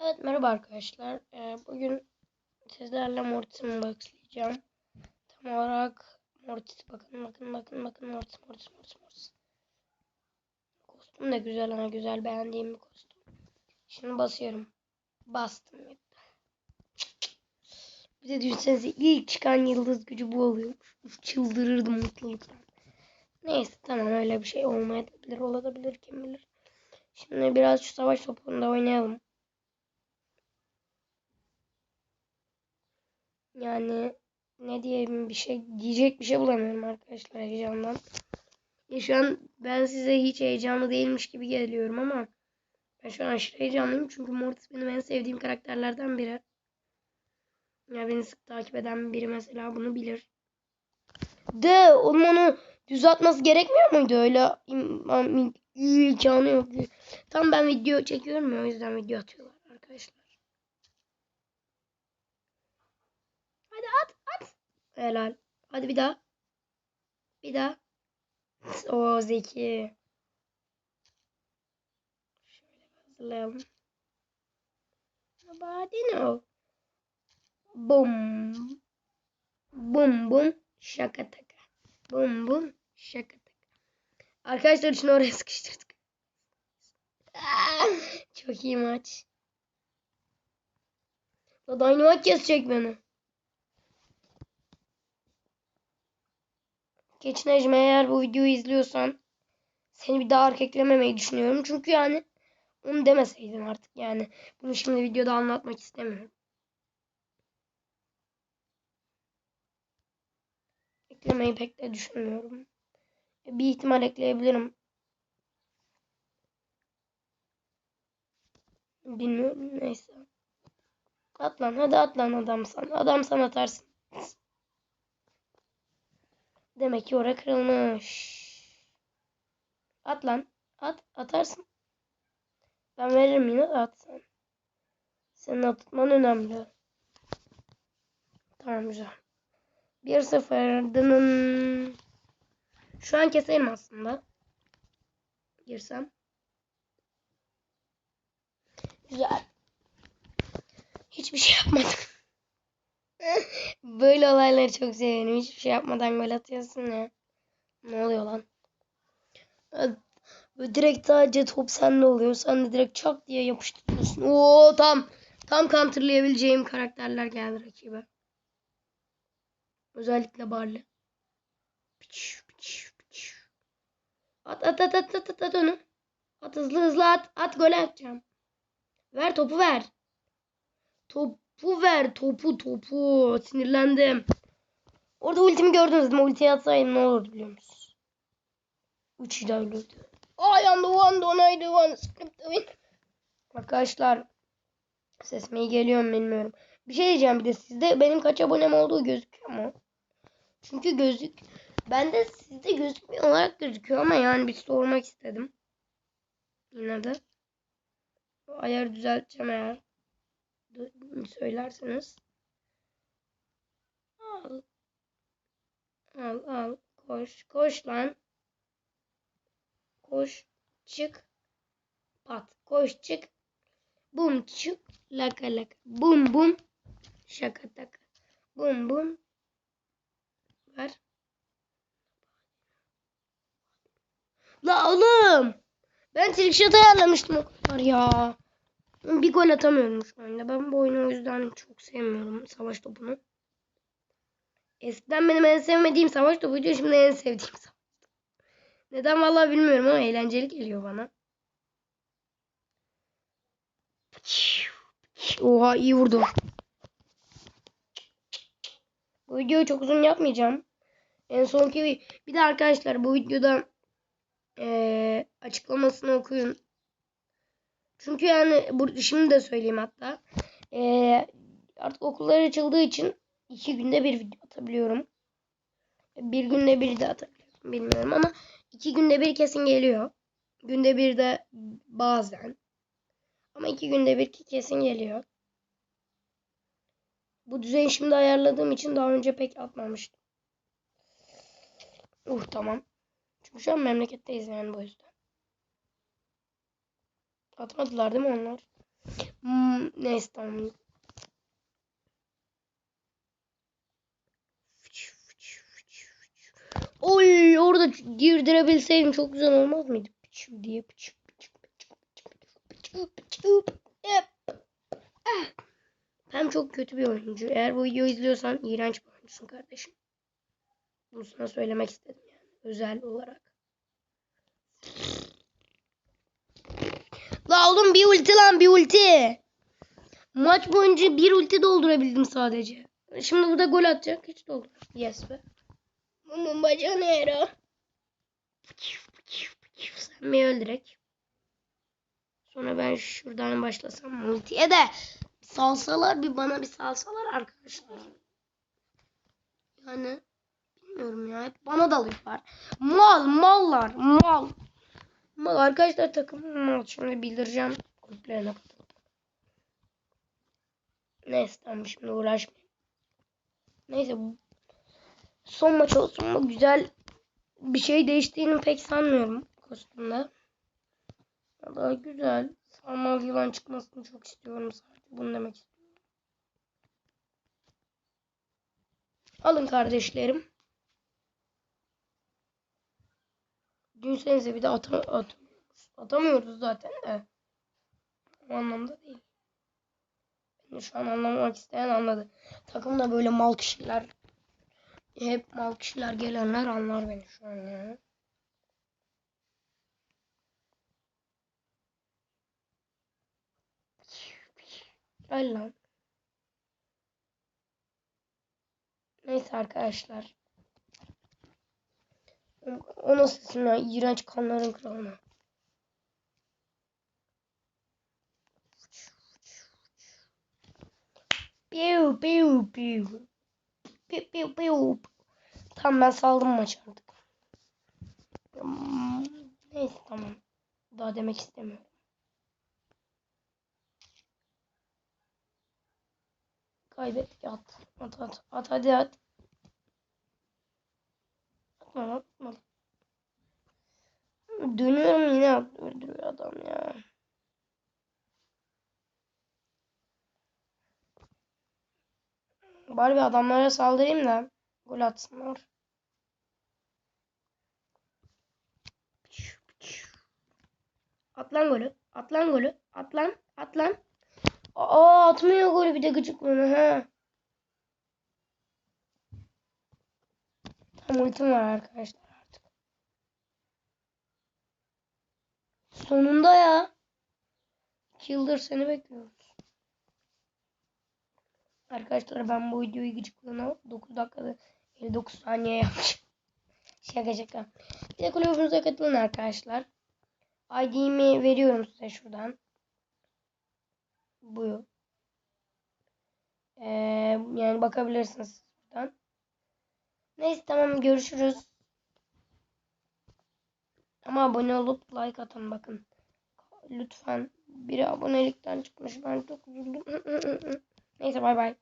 Evet merhaba arkadaşlar. Ee, bugün sizlerle Mortis'imi boxlayacağım. Tam olarak Mortis bakın bakın bakın bakın Mortis Mortis Mortis Mortis. Kostüm de güzel ama güzel beğendiğim bir kostüm. Şimdi basıyorum. Bastım. Bir de düşünsenize ilk çıkan yıldız gücü bu oluyormuş. Çıldırırdım mutluluktan. Neyse tamam öyle bir şey olmayabilir olabilir kim bilir. Şimdi biraz şu savaş topunda oynayalım. Yani ne diyeyim bir şey diyecek bir şey bulamıyorum arkadaşlar heyecandan. Ya şu an ben size hiç heyecanlı değilmiş gibi geliyorum ama ben şu an aşırı heyecanlıyım çünkü Mortis benim en sevdiğim karakterlerden biri. Ya beni sık takip eden biri mesela bunu bilir. De onun onu düz atması gerekmiyor muydu? Öyle im- im- imkanı yok. Tam ben video çekiyorum ya o yüzden video atıyorlar arkadaşlar. Hadi at at. Helal. Hadi bir daha. Bir daha. O zeki. Şöyle hazırlayalım. Badino. Bum. Bum bum. Şaka taka. Bum bum. Şaka taka. Arkadaşlar şunu oraya sıkıştırdık. Çok iyi maç. Dynamite kesecek beni. Geçen Necmi eğer bu videoyu izliyorsan seni bir daha arka eklememeyi düşünüyorum. Çünkü yani onu demeseydin artık yani. Bunu şimdi videoda anlatmak istemiyorum. Eklemeyi pek de düşünmüyorum. Bir ihtimal ekleyebilirim. Bilmiyorum neyse. At lan hadi at lan adamsan. Adamsan atarsın. Demek ki oraya kırılmış. At lan. At. Atarsın. Ben veririm yine de at sen. Senin atman önemli. Tamam güzel. 1-0. Dının. Şu an keserim aslında. Girsem. Güzel. Hiçbir şey yapmadım. Böyle olayları çok seviyorum. Hiçbir şey yapmadan gol atıyorsun ya. Ne oluyor lan? Direkt sadece top sende oluyor. Sen de direkt çak diye yapıştırıyorsun. Oo tam tam counterlayabileceğim karakterler geldi rakibe. Özellikle Barley. At at at at at at, at onu. At hızlı hızlı at. At gol atacağım. Ver topu ver. Topu ver. Topu topu. Sinirlendim. Orada ultimi gördünüz değil mi? Ultiyi atsaydım ne olurdu biliyor musunuz? Üçü de ölürdü. I am the one, don't I the one. Script win. Arkadaşlar sesim iyi geliyor mu bilmiyorum. Bir şey diyeceğim bir de sizde benim kaç abonem olduğu gözüküyor mu? Çünkü gözük bende sizde gözükmüyor olarak gözüküyor ama yani bir sormak istedim. Yine de. Ayarı düzelteceğim eğer. Söylerseniz. Al. Al al. Koş. Koş lan. Koş. Çık. Pat. Koş çık. Bum çık. Laka laka. Bum bum. Şaka taka. Bum bum. Ver. La oğlum. Ben trickshot ayarlamıştım o kadar ya. Bir gol atamıyorum şu anda. Ben bu oyunu o yüzden çok sevmiyorum savaş topunu. Eskiden benim en sevmediğim savaş topuydu. Şimdi en sevdiğim savaş. Neden vallahi bilmiyorum ama eğlenceli geliyor bana. Oha iyi vurdu. Bu videoyu çok uzun yapmayacağım. En sonki bir de arkadaşlar bu videoda ee, açıklamasını okuyun. Çünkü yani bu, şimdi de söyleyeyim hatta. Ee, artık okullar açıldığı için iki günde bir video atabiliyorum. Bir günde bir de atabiliyorum bilmiyorum ama iki günde bir kesin geliyor. Günde bir de bazen. Ama iki günde bir kesin geliyor. Bu düzeni şimdi ayarladığım için daha önce pek atmamıştım. Uh tamam. Çünkü şu an memleketteyiz yani bu yüzden. Atmadılar değil mi onlar? Hmm, Neyse tamam. Oy orada girdirebilseydim çok güzel olmaz mıydı? Pıçı diye pıçı pıçı pıçı pıçı. Ah. Hem çok kötü bir oyuncu. Eğer bu videoyu izliyorsan iğrenç bir oyuncusun kardeşim. Bunu sana söylemek istedim yani. Özel olarak. La oğlum bir ulti lan bir ulti. Maç boyunca bir ulti doldurabildim sadece. Şimdi burada gol atacak. Hiç doldur. Yes be. Mumun bacanero. Sen beni öl direkt. Sonra ben şuradan başlasam multiye de salsalar bir bana bir salsalar arkadaşlar. Yani bilmiyorum ya. Hep bana dalıyorlar. Mal mallar mal. Mal arkadaşlar takım mal. Şimdi bildireceğim kulüplerine. Neyse tamam şimdi uğraşmayayım. Neyse son maç olsun mu güzel bir şey değiştiğini pek sanmıyorum kostümde. Daha güzel. Sarmal yılan çıkmasını çok istiyorum sadece. Bunu demek istiyorum. Alın kardeşlerim. Düşünsenize bir de ata atamıyoruz. Atamıyoruz zaten de. O anlamda değil. Beni şu an anlamak isteyen anladı. Takımda böyle mal kişiler hep mal kişiler gelenler anlar beni şu an yani. Gel lan. Neyse arkadaşlar. O- nasıl isim ya? İğrenç kanların kralı. Piu piu piu. Piu piu piu. Tamam ben saldım maçı artık. Hmm, Neyse tamam. Daha demek istemiyorum. Kaybettik at. At at. At hadi at. Atma atma. Dönüyorum yine at- öldürüyor adam ya. Bari bir adamlara saldırayım da gol atsınlar. At lan golü. At lan golü. At lan. At lan. Aa atmıyor golü bir de gıcıklığını ha. Ultim var arkadaşlar artık. Sonunda ya. 2 yıldır seni bekliyoruz. Arkadaşlar ben bu videoyu gıcıklığına 9 dakikada 59 saniye yapmışım. Şaka şaka. Bir de kulübümüze katılın arkadaşlar. ID'mi veriyorum size şuradan. Bu. Ee, yani bakabilirsiniz buradan. Neyse tamam görüşürüz. Ama abone olup like atın bakın. Lütfen. Biri abonelikten çıkmış. Ben çok üzüldüm. Neyse bay bay.